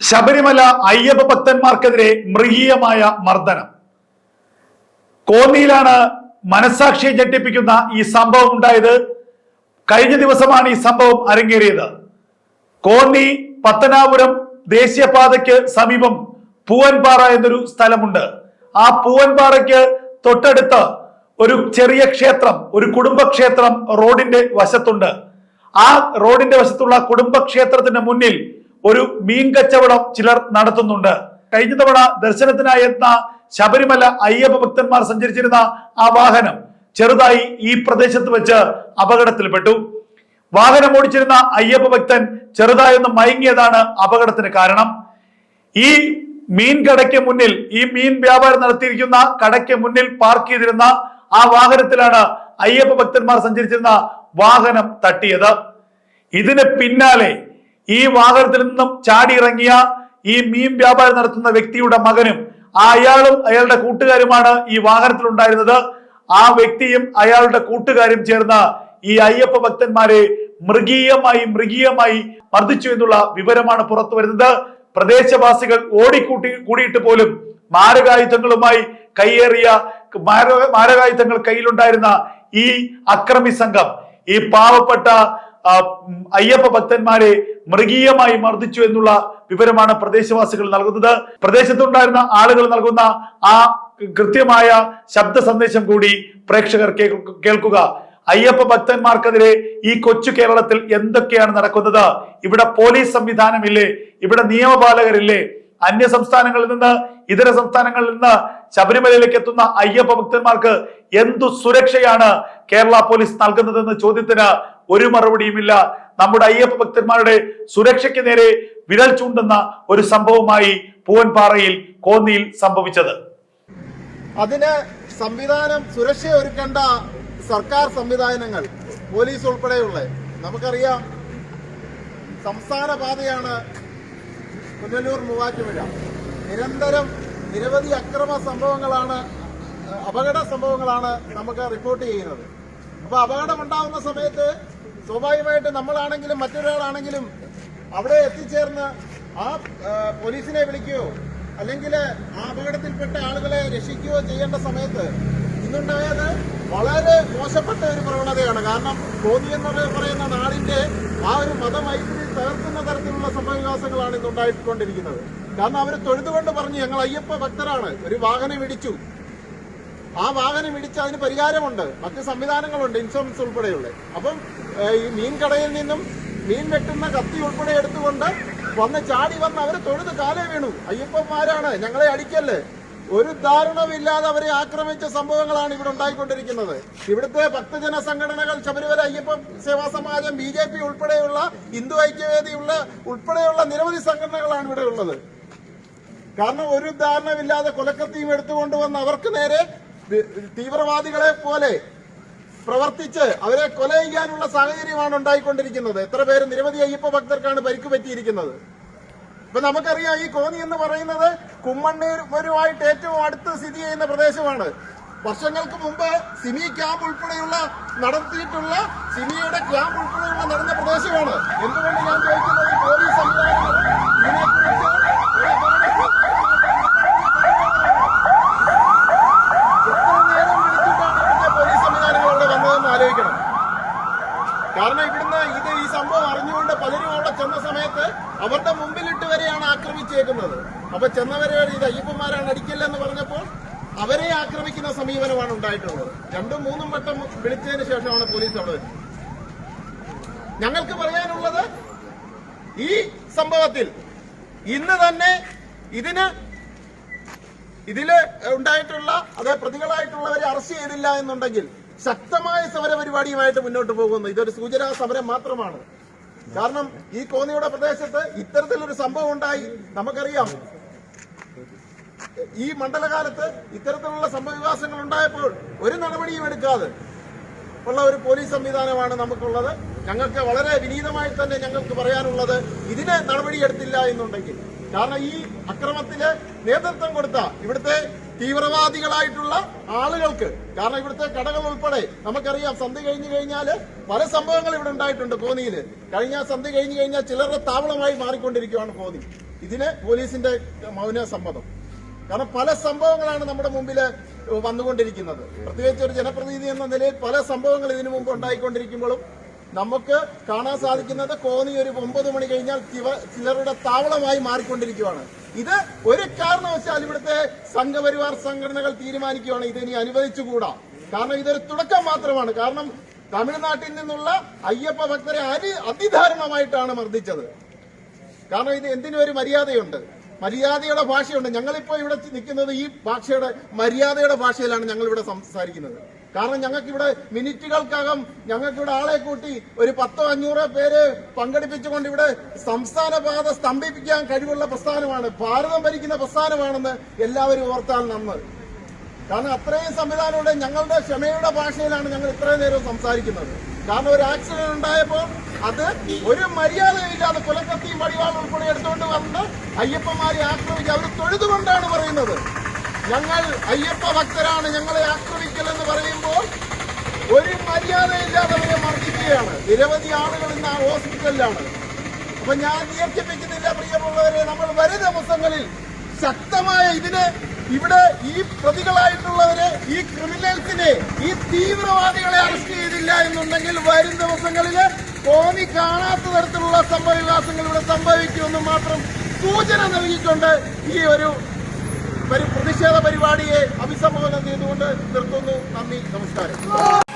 ശബരിമല അയ്യപ്പ ഭക്തന്മാർക്കെതിരെ മൃഗീയമായ മർദ്ദനം. കോന്നിയിലാണ് മനസാക്ഷിയെ ഞെട്ടിപ്പിക്കുന്ന ഈ സംഭവം ഉണ്ടായത്. കഴിഞ്ഞ ദിവസമാണ് ഈ സംഭവം അരങ്ങേറിയത്. കോന്നി പത്തനാപുരം ദേശീയപാതയ്ക്ക് സമീപം പൂവൻപാറ എന്നൊരു സ്ഥലമുണ്ട്. ആ പൂവൻപാറയ്ക്ക് തൊട്ടടുത്ത് ഒരു ചെറിയ ക്ഷേത്രം ഒരു കുടുംബക്ഷേത്രം റോഡിന്റെ വശത്തുണ്ട്. ആ റോഡിന്റെ വശത്തുള്ള കുടുംബക്ഷേത്രത്തിന്റെ മുന്നിൽ ഒരു മീൻ കച്ചവടം ചിലർ നടത്തുന്നുണ്ട്. കഴിഞ്ഞ തവണ ദർശനത്തിനായി എത്തുന്ന ശബരിമല അയ്യപ്പ ഭക്തന്മാർ സഞ്ചരിച്ചിരുന്ന ആ വാഹനം ചെറുതായി ഈ പ്രദേശത്ത് വെച്ച് അപകടത്തിൽപ്പെട്ടു. വാഹനം ഓടിച്ചിരുന്ന അയ്യപ്പ ഭക്തൻ ചെറുതായൊന്ന് മയങ്ങിയതാണ് അപകടത്തിന് കാരണം. ഈ മീൻ കടയ്ക്ക് മുന്നിൽ ഈ മീൻ വ്യാപാരം നടത്തിയിരിക്കുന്ന കടയ്ക്ക് മുന്നിൽ പാർക്ക് ചെയ്തിരുന്ന ആ വാഹനത്തിലാണ് അയ്യപ്പ ഭക്തന്മാർ സഞ്ചരിച്ചിരുന്ന വാഹനം തട്ടിയത്. ഇതിന് പിന്നാലെ ഈ വാഹനത്തിൽ നിന്നും ചാടി ഇറങ്ങിയ ഈ മീൻ വ്യാപാരം നടത്തുന്ന വ്യക്തിയുടെ മകനും അയാളും അയാളുടെ കൂട്ടുകാരുമാണ് ഈ വാഹനത്തിൽ ഉണ്ടായിരുന്നത് ആ വ്യക്തിയും അയാളുടെ കൂട്ടുകാരും ചേർന്ന് ഈ അയ്യപ്പ ഭക്തന്മാരെ മൃഗീയമായി മൃഗീയമായി മർദ്ദിച്ചു എന്നുള്ള വിവരമാണ് പുറത്തു വരുന്നത്. പ്രദേശവാസികൾ ഓടിക്കൂട്ടി കൂടിയിട്ട് പോലും മാരകായുധങ്ങളുമായി കയ്യേറിയ മാര- മാരകായുധങ്ങൾ കയ്യിലുണ്ടായിരുന്ന ഈ അക്രമി സംഘം ഈ പാവപ്പെട്ട അയ്യപ്പ ഭക്തന്മാരെ മൃഗീയമായി മർദ്ദിച്ചു എന്നുള്ള വിവരമാണ് പ്രദേശവാസികൾ നൽകുന്നത്. പ്രദേശത്തുണ്ടായിരുന്ന ആളുകൾ നൽകുന്ന ആ കൃത്യമായ ശബ്ദ സന്ദേശം കൂടി പ്രേക്ഷകർ കേൾക്കുക. അയ്യപ്പ ഭക്തന്മാർക്കെതിരെ ഈ കൊച്ചു കേരളത്തിൽ എന്തൊക്കെയാണ് നടക്കുന്നത്? ഇവിടെ പോലീസ് സംവിധാനമില്ലേ? ഇവിടെ നിയമപാലകരില്ലേ? അന്യ സംസ്ഥാനങ്ങളിൽ നിന്ന് ഇതര സംസ്ഥാനങ്ങളിൽ നിന്ന് ശബരിമലയിലേക്ക് എത്തുന്ന അയ്യപ്പ ഭക്തന്മാർക്ക് എന്തു സുരക്ഷയാണ് കേരള പോലീസ് നൽകുന്നതെന്ന ചോദ്യത്തിന് ഒരു മറുപടിയുമില്ല നമ്മുടെ അയ്യപ്പ ഭക്തന്മാരുടെ സുരക്ഷയ്ക്ക് നേരെ വിരൽ ചൂണ്ടുന്ന ഒരു സംഭവമായി പൂവൻപാറയിൽ കോന്നിയിൽ സംഭവിച്ചത്. അതിന് സംവിധാനം സുരക്ഷ ഒരുക്കേണ്ട സർക്കാർ സംവിധാനങ്ങൾ പോലീസ് ഉൾപ്പെടെയുള്ള നമുക്കറിയാം സംസ്ഥാന പാതയാണ് പുനലൂർ മൂവാറ്റുപുഴ. നിരന്തരം നിരവധി അക്രമ സംഭവങ്ങളാണ് അപകട സംഭവങ്ങളാണ് നമുക്ക് റിപ്പോർട്ട് ചെയ്യുന്നത്. അപ്പോൾ അപകടം ഉണ്ടാകുന്ന സമയത്ത് സ്വാഭാവികമായിട്ട് നമ്മളാണെങ്കിലും മറ്റൊരാളാണെങ്കിലും അവിടെ എത്തിച്ചേർന്ന് ആ പോലീസിനെ വിളിക്കുകയോ അല്ലെങ്കിൽ ആ അപകടത്തിൽപ്പെട്ട ആളുകളെ രക്ഷിക്കുകയോ ചെയ്യേണ്ട സമയത്ത് ഇന്നുണ്ടായത് വളരെ മോശപ്പെട്ട ഒരു പ്രവണതയാണ്. കാരണം കോന്നി എന്ന് പറയുന്ന നാടിന്റെ ആ ഒരു മതമൈത്രി തകർക്കുന്ന തരത്തിലുള്ള സംഭവവികാസങ്ങളാണ് ഇന്നുണ്ടായിക്കൊണ്ടിരിക്കുന്നത്. കാരണം അവർ തൊഴുതുകൊണ്ട് പറഞ്ഞു ഞങ്ങൾ അയ്യപ്പ ഭക്തരാണ്. ഒരു വാഹനം ഇടിച്ചു. ആ വാഹനം ഇടിച്ച് അതിന് പരിഹാരമുണ്ട്. മറ്റ് സംവിധാനങ്ങളുണ്ട് ഇൻഷുറൻസ് ഉൾപ്പെടെയുള്ള. അപ്പം ഈ മീൻ കടയിൽ നിന്നും മീൻ വെട്ടുന്ന കത്തി ഉൾപ്പെടെ എടുത്തുകൊണ്ട് വന്ന് ചാടി വന്ന് അവരെ തൊഴുത് കാലേ വീണു. അയ്യപ്പന്മാരാണ് ഞങ്ങളെ അടിക്കല്ലേ? ഒരു ധാരണവില്ലാതെ അവരെ ആക്രമിച്ച സംഭവങ്ങളാണ് ഇവിടെ ഉണ്ടായിക്കൊണ്ടിരിക്കുന്നത്. ഇവിടുത്തെ ഭക്തജന സംഘടനകൾ Sabarimala Ayyappa Seva Samajam B J P ഉൾപ്പെടെയുള്ള ഹിന്ദു ഐക്യവേദിയുള്ള ഉൾപ്പെടെയുള്ള നിരവധി സംഘടനകളാണ് ഇവിടെ ഉള്ളത്. കാരണം ഒരു ധാരണമില്ലാതെ കൊലക്കത്തിയും എടുത്തുകൊണ്ടുവന്ന് അവർക്ക് നേരെ തീവ്രവാദികളെ പോലെ പ്രവർത്തിച്ച് അവരെ കൊല ചെയ്യാനുള്ള സാഹചര്യമാണ് ഉണ്ടായിക്കൊണ്ടിരിക്കുന്നത്. എത്ര പേര് നിരവധി അയ്യപ്പ ഭക്തർക്കാണ് പരിക്ക് പറ്റിയിരിക്കുന്നത്. ഇപ്പൊ നമുക്കറിയാം ഈ കോന്നി എന്ന് പറയുന്നത് കുമ്മണ്ണൂരുമായിട്ട് ഏറ്റവും അടുത്ത് സ്ഥിതി ചെയ്യുന്ന പ്രദേശമാണ്. വർഷങ്ങൾക്ക് മുമ്പ് സിമി ക്യാമ്പ് ഉൾപ്പെടെയുള്ള നടത്തിയിട്ടുള്ള സിമിയുടെ ക്യാമ്പ് ഉൾപ്പെടെയുള്ള നടന്ന പ്രദേശമാണ്. എന്തുകൊണ്ട് ഞാൻ ചോദിക്കുന്നത്? പോലീസ് സംവിധാനങ്ങൾ ഇതിനെക്കുറിച്ച് ഒരു എത്ര നേരം വിളിച്ചിട്ടാണ് ഇവിടുത്തെ പോലീസ് സംവിധാനങ്ങൾ അവിടെ വന്നതെന്ന് ആലോചിക്കണം കാരണം ഇവിടുന്ന് ഇത് ഈ സംഭവം അറിഞ്ഞുകൊണ്ട് പലരും അവിടെ ചെന്ന സമയത്ത് അവരുടെ മുമ്പിലിട്ട് വരെയാണ് ആക്രമിച്ചേക്കുന്നത്. അപ്പൊ ചെന്നവരെ ഇത് അയ്യപ്പന്മാരാണ് അടിക്കില്ലെന്ന് പറഞ്ഞപ്പോൾ അവരെ ആക്രമിക്കുന്ന സമീപനമാണ് ഉണ്ടായിട്ടുള്ളത്. രണ്ടും മൂന്നും വട്ടം വിളിച്ചതിന് ശേഷമാണ് പോലീസ് അവിടെ വരുന്നത് ഞങ്ങൾക്ക് പറയാനുള്ളത് ഈ സംഭവത്തിൽ ഇന്ന് തന്നെ ഇതിന് ഇതിൽ ഉണ്ടായിട്ടുള്ള അതേ പ്രതികളായിട്ടുള്ളവരെ അറസ്റ്റ് ചെയ്തില്ല എന്നുണ്ടെങ്കിൽ ശക്തമായ സമര പരിപാടിയുമായിട്ട് മുന്നോട്ട് പോകുന്നു. ഇതൊരു സൂചനാ സമരം മാത്രമാണ്. കാരണം ഈ കോന്നിയുടെ പ്രദേശത്ത് ഇത്തരത്തിലൊരു സംഭവം ഉണ്ടായി. നമുക്കറിയാം. ഈ മണ്ഡലകാലത്ത് ഇത്തരത്തിലുള്ള സംഭവവികാസങ്ങൾ ഉണ്ടായപ്പോൾ ഒരു നടപടിയും എടുക്കാതെ ഉള്ള ഒരു പോലീസ് സംവിധാനമാണ് നമുക്കുള്ളത്. ഞങ്ങൾക്ക് വളരെ വിനീതമായി തന്നെ ഞങ്ങൾക്ക് പറയാനുള്ളത് ഇതിന് നടപടിയെടുത്തില്ല എന്നുണ്ടെങ്കിൽ. കാരണം ഈ അക്രമത്തിന് നേതൃത്വം കൊടുത്ത ഇവിടുത്തെ തീവ്രവാദികളായിട്ടുള്ള ആളുകൾക്ക് കാരണം ഇവിടുത്തെ കടകൾ ഉൾപ്പെടെ നമുക്കറിയാം സന്ധി കഴിഞ്ഞു കഴിഞ്ഞാൽ പല സംഭവങ്ങൾ ഇവിടെ ഉണ്ടായിട്ടുണ്ട് കോന്നിയിൽ കഴിഞ്ഞ സന്ധി കഴിഞ്ഞു കഴിഞ്ഞാൽ ചിലരുടെ താവളമായി മാറിക്കൊണ്ടിരിക്കുകയാണ് കോന്നി. ഇതിന് പോലീസിന്റെ മൗന സമ്മതം. കാരണം പല സംഭവങ്ങളാണ് നമ്മുടെ മുമ്പിൽ വന്നുകൊണ്ടിരിക്കുന്നത്. പ്രത്യേകിച്ച് ഒരു ജനപ്രതിനിധി എന്ന നിലയിൽ പല സംഭവങ്ങൾ ഇതിനു മുമ്പ് ഉണ്ടായിക്കൊണ്ടിരിക്കുമ്പോഴും നമുക്ക് കാണാൻ സാധിക്കുന്നത് കോന്നി ഒരു ഒമ്പത് മണി കഴിഞ്ഞാൽ ചിലരുടെ താവളമായി മാറിക്കൊണ്ടിരിക്കുകയാണ് ഇത് ഒരു കാരണവശാൽ ഇവിടുത്തെ സംഘപരിവാർ സംഘടനകൾ തീരുമാനിക്കുകയാണ്. ഇത് ഇനി അനുവദിച്ചുകൂടാ. കാരണം ഇതൊരു തുടക്കം മാത്രമാണ്. കാരണം തമിഴ്നാട്ടിൽ നിന്നുള്ള അയ്യപ്പ ഭക്തരെ അതി അതിദാരുണമായിട്ടാണ് മർദ്ദിച്ചത്. കാരണം ഇത് എന്തിനും ഒരു മര്യാദയുണ്ട്? മര്യാദയുടെ ഭാഷയുണ്ട്. ഞങ്ങളിപ്പോ ഇവിടെ നിൽക്കുന്നത് ഈ ഭാഷയുടെ മര്യാദയുടെ ഭാഷയിലാണ് ഞങ്ങൾ ഇവിടെ സംസാരിക്കുന്നത്. കാരണം ഞങ്ങൾക്ക് ഇവിടെ മിനിറ്റുകൾക്കകം ഞങ്ങൾക്ക് ഇവിടെ ആളെ കൂട്ടി ഒരു പത്തോ അഞ്ഞൂറോ പേര് പങ്കെടുപ്പിച്ചുകൊണ്ട് ഇവിടെ സംസ്ഥാന പാത സ്തംഭിപ്പിക്കാൻ കഴിവുള്ള പ്രസ്ഥാനമാണ്. ഭാരതം ഭരിക്കുന്ന പ്രസ്ഥാനമാണെന്ന് എല്ലാവരും ഓർത്താൽ നന്ന്. കാരണം അത്രയും സംവിധാനമുണ്ട്. ഞങ്ങളുടെ ക്ഷമയുടെ ഭാഷയിലാണ് ഞങ്ങൾ ഇത്രയും നേരം സംസാരിക്കുന്നത്. കാരണം ഒരു ആക്സിഡന്റ് ഉണ്ടായപ്പോൾ അത് ഒരു മര്യാദയില്ലാതെ കൊലക്കത്തിയും വടിവാളും ഉൾപ്പെടെ എടുത്തുകൊണ്ട് വന്ന് അയ്യപ്പന്മാരെ ആക്രമിക്കുക അവർ തൊഴുതുകൊണ്ടാണ് പറയുന്നത്. ഞങ്ങൾ അയ്യപ്പ ഭക്തരാണ് ഞങ്ങളെ ആക്രമിക്കലെന്ന് പറയുമ്പോൾ ഒരു മര്യാദയില്ലാതെ അവരെ മർദ്ദിക്കുകയാണ്. നിരവധി ആളുകൾ ഇന്ന് ആ ഹോസ്പിറ്റലിലാണ്. അപ്പൊ ഞാൻ ദീർഘിപ്പിക്കുന്നില്ല പ്രിയമുള്ളവരെ നമ്മൾ വരും ദിവസങ്ങളിൽ ശക്തമായ ഇതിനെ ഇവിടെ ഈ പ്രതികളായിട്ടുള്ളവരെ ഈ ക്രിമിനൽസിനെ ഈ തീവ്രവാദികളെ അറസ്റ്റ് ചെയ്തില്ല എന്നുണ്ടെങ്കിൽ വരും ദിവസങ്ങളിൽ കോമി കാണാത്ത തരത്തിലുള്ള സംഭവവികാസങ്ങൾ ഇവിടെ സംഭവിക്കുമെന്ന് മാത്രം സൂചന നൽകിക്കൊണ്ട് ഈ ഒരു പരി- പ്രതിഷേധ പരിപാടിയെ അഭിസംബോധന ചെയ്തുകൊണ്ട് നിർത്തുന്നു. നന്ദി നമസ്കാരം.